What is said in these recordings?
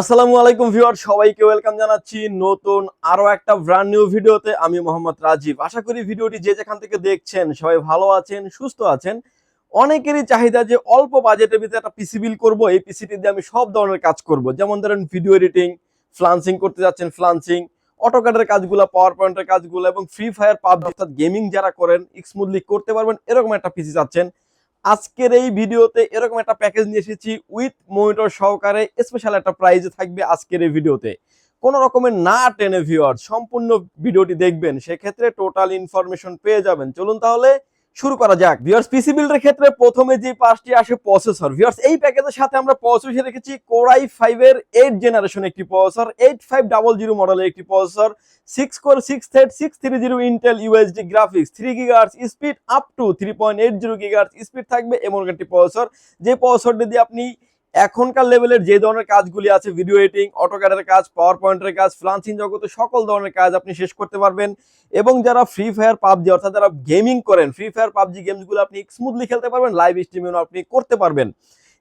আসসালামু আলাইকুম ভিউয়ার সবাইকে ওয়েলকাম জানাচ্ছি নতুন আরও একটা ব্র্যান্ড নিউ ভিডিওতে। আমি মোহাম্মদ রাজীব। আশা করি ভিডিওটি যে যেখান থেকে দেখছেন সবাই ভালো আছেন, সুস্থ আছেন। অনেকেরই চাহিদা যে অল্প বাজেটের ভিতরে একটা পিসি বিল করব, এই পিসিটি দিয়ে আমি সব ধরনের কাজ করব। যেমন ধরেন ভিডিও এডিটিং ফ্লান্সিং করতে যাচ্ছেন ফ্লান্সিং অটোকাটের কাজগুলো পাওয়ার পয়েন্টের কাজগুলো এবং ফ্রি ফায়ার পাবজি, অর্থাৎ গেমিং যারা করেন স্মুথলি করতে পারবেন, এরকম একটা পিসি চাচ্ছেন। আজকের এই ভিডিওতে এরকম একটা প্যাকেজ নিয়ে এসেছি উইথ মনিটর সহকারে স্পেশাল একটা প্রাইজে থাকবে আজকের এই ভিডিওতে। কোনো রকমের না টেনে ভিওয়ার সম্পূর্ণ ভিডিওটি দেখবেন, সেক্ষেত্রে টোটাল ইনফরমেশন পেয়ে যাবেন। চলুন তাহলে শুরু করা যাক। ভিউয়ার্স পিসি বিল্ডের ক্ষেত্রে প্রথমে যে পাঁচটি আসে প্রসেসর ভিউয়ার্স এই প্যাকেজের সাথে আমরা প্রসেসর রেখেছি কোরাই ফাইভ এর এইট জেনারেশন একটি processor eight five double zero মডেলের একটি processor six core six thread six three zero Intel UHD graphics three gigahertz speed up to three point eight zero gigahertz speed থাকবে এমন একটি processor যে প্রসেসরটি দিয়ে আপনি এখনকার লেভেলের যে ধরনের কাজগুলি আছে ভিডিও এডিটিং অটোক্যাডের কাজ পাওয়ার পয়েন্টের কাজ ফ্লান্সিং জগতে সকল ধরনের কাজ আপনি শেষ করতে পারবেন। এবং যারা ফ্রি ফায়ার পাবজি অর্থাৎ যারা গেমিং করেন ফ্রি ফায়ার পাবজি গেমসগুলো আপনি স্মুথলি খেলতে পারবেন লাইভ স্ট্রিমিংও আপনি করতে পারবেন।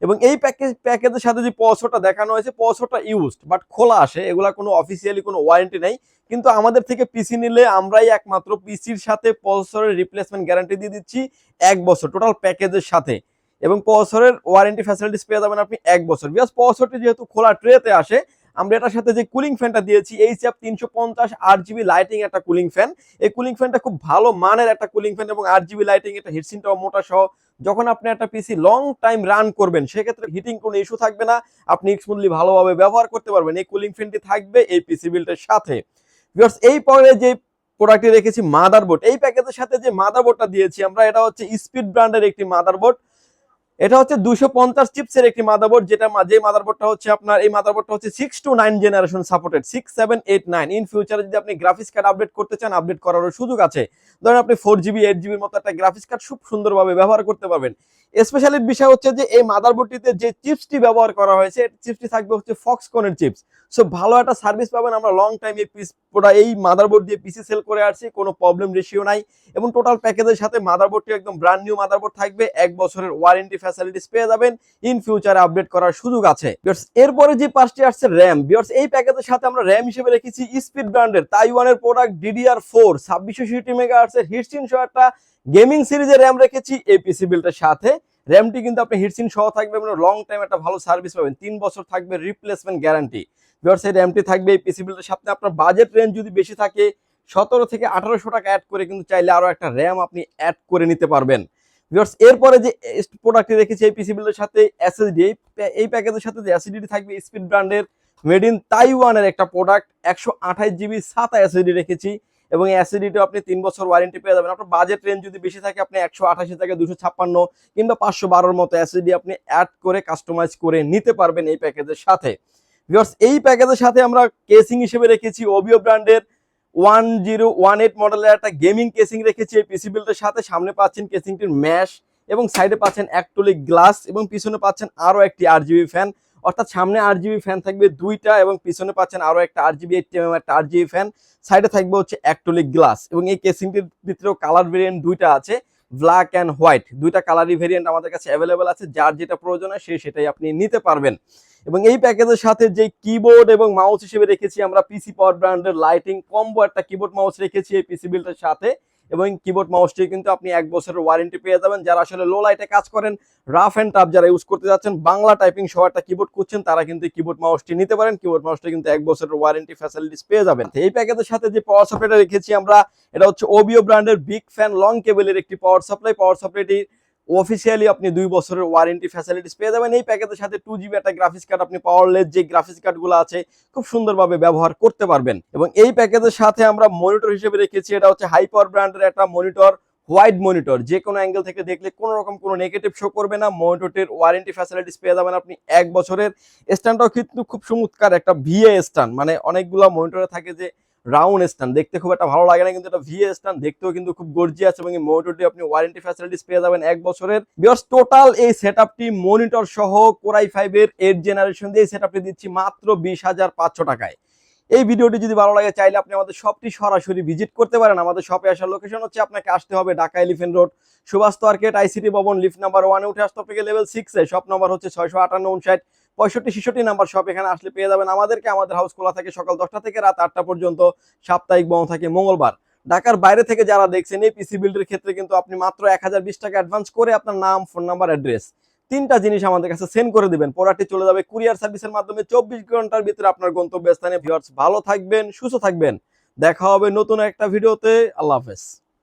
এবং এই প্যাকেজ প্যাকেজের সাথে যে পসরটা দেখানো হয়েছে পসরটা ইউজড বাট খোলা আসে, এগুলা কোনো অফিসিয়ালি কোনো ওয়ারেন্টি নেই। কিন্তু আমাদের থেকে পিসি নিলে আমরাই একমাত্র পিসির সাথে পসরের রিপ্লেসমেন্ট গ্যারান্টি দিয়ে দিচ্ছি, এক বছর টোটাল প্যাকেজের সাথে। এবং পসরের ওয়ারেন্টি ফ্যাসিলিটিস পেয়ে যাবেন আপনি এক বছর। বিকজ পসরটি যেহেতু খোলা ট্রেতে আসে, আমরা এটার সাথে যে কুলিং ফ্যানটা দিয়েছি এইচ এফ তিনশো পঞ্চাশ আট জিবি লাইটিং একটা কুলিং ফ্যান এই কুলিং ফ্যানটা খুব ভালো মানের একটা কুলিং ফ্যান এবং আট জিবি লাইটিং এটা হিটসিনটাও মোটা সহ। যখন আপনি একটা পিসি লং টাইম রান করবেন, সেক্ষেত্রে হিটিং কোনো ইস্যু থাকবে না। আপনি স্মুথলি ভালোভাবে ব্যবহার করতে পারবেন। এই কুলিং ফ্যানটি থাকবে এই পিসি বিল্টের সাথে। এই পরে যে প্রোডাক্টটি রেখেছি মাদারবোর্ড এই প্যাকেজের সাথে যে মাদারবোর্ডটা দিয়েছি আমরা, এটা হচ্ছে স্পিড ব্র্যান্ডের একটি মাদারবোর্ড এটা হচ্ছে দুশো পঞ্চাশ চিপসের একটি মাদারবোর্ড যেটা যে মাদারবোর্ডটা হচ্ছে আপনার, এই মাদারবোর্ডটা হচ্ছে six two nine generation supported six seven eight nine in ফিউচারে যদি আপনি গ্রাফিক্স কার্ড আপডেট করতে চান আপডেট করারও সুযোগ আছে। ধরেন আপনি ফোর জিবি এইট জিবির মতো একটা গ্রাফিক্স কার্ড খুব সুন্দরভাবে ব্যবহার করতে পারবেন। স্পেশালি বিষয় হচ্ছে যে এই মাদারবোর্ডটিতে যে চিপসটি ব্যবহার করা হয়েছে চিপসটি থাকবে হচ্ছে ফক্সকনের চিপস সো ভালো একটা সার্ভিস পাবেন আমরা লং টাইম এই পিস পুরো এই মাদারবোর্ড দিয়ে পিসি সেল করে আসছি, কোনো প্রবলেম রেশিও নাই। এবং টোটাল প্যাকেজের সাথে মাদারবোর্ডটি একদম ব্র্যান্ড নিউ মাদারবোর্ড থাকবে, এক বছরের ওয়ারেন্টি ফ্যাসিলিটিস পেয়ে যাবেন ইন ফিউচারে আপডেট করার সুযোগ আছে। এরপরে যে পাঁচটি আসছে র্যাম বিয়ার্স এই প্যাকেজের সাথে আমরা র্যাম হিসেবে রেখেছি স্পিড ব্র্যান্ডের তাইওয়ানের প্রোডাক্ট ডিডিআর ফোর ছাব্বিশশো সিটি মেগা আর্টসের হিটসিন সহ একটা গেমিং সিরিজের র্যাম রেখেছি এই পিসি বিল্টের সাথে। র্যামটি কিন্তু আপনি হিটসিন সহ থাকবে এবং লং টাইম একটা ভালো সার্ভিস পাবেন। তিন বছর থাকবে রিপ্লেসমেন্ট গ্যারান্টি বিয়ার্স এই র্যামটি থাকবে এই পিসি বিলটার সাথে। আপনার বাজেট রেঞ্জ যদি বেশি থাকে, সতেরো থেকে আঠারোশো টাকা অ্যাড করে কিন্তু চাইলে আরও একটা র্যাম আপনি অ্যাড করে নিতে পারবেন। ভিউয়ার্স এরপরে যে প্রোডাক্টটি রেখেছি এই পিসি বিলের সাথে এসএসডি এই এই প্যাকেজের সাথে যে এসএসডি থাকবে স্পিড ব্র্যান্ডের মেড ইন তাইওয়ানের একটা প্রোডাক্ট একশো আঠাশ জিবি সাতা এসএসডি রেখেছি। এবং এই এসএসডিটা আপনি তিন বছর ওয়ারেন্টি পেয়ে যাবেন। আপনার বাজেট রেঞ্জ যদি বেশি থাকে, আপনি একশো আঠাশি থেকে দুশো ছাপ্পান্ন কিংবা পাঁচশো বারোর মতো অ্যাসিডি আপনি অ্যাড করে কাস্টমাইজ করে নিতে পারবেন এই প্যাকেজের সাথে। ভিউয়ার্স এই প্যাকেজের সাথে আমরা কেসিং হিসেবে রেখেছি ওবিও ব্র্যান্ডের ওয়ান জিরো ওয়ান এইট মডেলের একটা গেমিং কেসিং রেখেছি। এই পিসি বিল্ডের সাথে সামনে পাচ্ছেন কেসিংটির ম্যাশ এবং সাইডে পাচ্ছেন অ্যাক্টোলিক গ্লাস এবং পিছনে পাচ্ছেন আরও একটি আর ফ্যান অর্থাৎ সামনে আর জিবি ফ্যান থাকবে দুইটা এবং পিছনে পাচ্ছেন আরও একটা আর জিবি এইট এম একটা আর জিবি ফ্যান সাইডে থাকবে হচ্ছে অ্যাক্টোলিক গ্লাস এবং এই কেসিংটির ভিতরেও কালার ভেরিয়েন্ট দুইটা আছে ব্ল্যাক অ্যান্ড হোয়াইট দুইটা কালারই ভেরিয়েন্ট আমাদের কাছে অ্যাভেলেবেল আছে, যার যেটা প্রয়োজন হয় সে সেটাই আপনি নিতে পারবেন। এবং এই প্যাকেজের সাথে যে কিবোর্ড এবং মাউস হিসেবে রেখেছি আমরা পিসি পাওয়ার ব্র্যান্ডের লাইটিং কম্বো একটা কিবোর্ড মাউস রেখেছি এই পিসি বিল্ডের সাথে। এবং কিবোর্ড মাউসটি কিন্তু আপনি এক বছরের ওয়ারেন্টি পেয়ে যাবেন। যারা আসলে লো লাইটে কাজ করেন রাফ অ্যান্ড টাফ যারা ইউজ করতে যাচ্ছেন, বাংলা টাইপিং সহ একটা কিবোর্ড করছেন তারা কিন্তু কিবোর্ড মাউসটি নিতে পারেন। কিবোর্ড মাউসটি কিন্তু এক বছরের ওয়ারেন্টি ফ্যাসিলিটিস পেয়ে যাবেন। এই প্যাকেজের সাথে যে পাওয়ার সাপ্লাইটা রেখেছি আমরা, এটা হচ্ছে ওবিও ব্র্যান্ডের বিগ ফ্যান লং কেবলের একটি পাওয়ার সাপ্লাই পাওয়ার সাপ্লাইটি অফিসিয়ালি আপনি দুই বছরের ওয়ারেন্টি ফ্যাসিলিটিস পেয়ে যাবেন। এই প্যাকেজের সাথে টু জিবি একটা গ্রাফিক্স কার্ড আপনি পাওয়ারলেস যে গ্রাফিক্স কার্ডগুলো আছে, খুব সুন্দরভাবে ব্যবহার করতে পারবেন। এবং এই প্যাকেজের সাথে আমরা মনিটর হিসেবে রেখেছি, এটা হচ্ছে হাই পাওয়ার ব্র্যান্ডের একটা মনিটর হোয়াইট মনিটর যে কোনো অ্যাঙ্গেল থেকে দেখলে কোনো রকম কোনো নেগেটিভ শো করবে না। মনিটরটির ওয়ারেন্টি ফ্যাসিলিটিস পেয়ে যাবেন আপনি এক বছরের। স্ট্যান্ডটাও কিন্তু খুব চমৎকার একটা ভিএ স্ট্যান্ড মানে অনেকগুলো মনিটরে থাকে যে রাউন্ড স্ট্যান্ড দেখতে খুব একটা ভালো লাগে না, কিন্তু এটা ভিএ স্ট্যান্ড দেখতেও কিন্তু খুব গর্জিয়াস এবং এই আপনি ওয়ারেন্টি ফ্যাসিলিটিস পেয়ে যাবেন এক বছরের। বিকজ টোটাল এই সেটআপটি মনিটর সহ কোরাই ফাইভের এইট জেনারেশন দিয়ে সেটআপটি দিচ্ছি মাত্র বিশ হাজার পাঁচশো টাকায়। এই ভিডিওটি যদি ভালো লাগে, চাইলে আপনি আমাদের শপটি সরাসরি ভিজিট করতে পারেন। আমাদের শপে আসার লোকেশন হচ্ছে আপনাকে আসতে হবে Dhaka elephant road Subhash market ICT ভবন লিফট নাম্বার ওয়ানে উঠে আসতে আপনাকে লেভেল সিক্সে শপ নাম্বার হচ্ছে ছয়শো আটান্ন, উনষাট। পঁয়ষট্টি, ছেষট্টি নাম্বার শপ এখানে আসলে পেয়ে যাবেন। আমাদেরকে আমাদের হাউস খোলা থাকে সকাল দশটা থেকে রাত আটটা পর্যন্ত। সাপ্তাহিক বন্ধ থাকে মঙ্গলবার। ঢাকার বাইরে থেকে যারা দেখছেন, এই পিসি বিল্ডের ক্ষেত্রে কিন্তু আপনি মাত্র এক হাজার বিশ টাকা অ্যাডভান্স করে আপনার নাম ফোন নাম্বার অ্যাড্রেস তিনটা জিনিস আমাদের কাছে সেন্ড করে দিবেন। প্রোডাক্টটি চলে যাবে কুরিয়ার সার্ভিসের মাধ্যমে। চব্বিশ ঘণ্টার ভিতরে আপনার গন্তব্যস্থানে। ভিউয়ার্স ভালো থাকবেন, সুস্থ থাকবেন। দেখা হবে নতুন একটা ভিডিওতে আল্লাহ হাফেজ।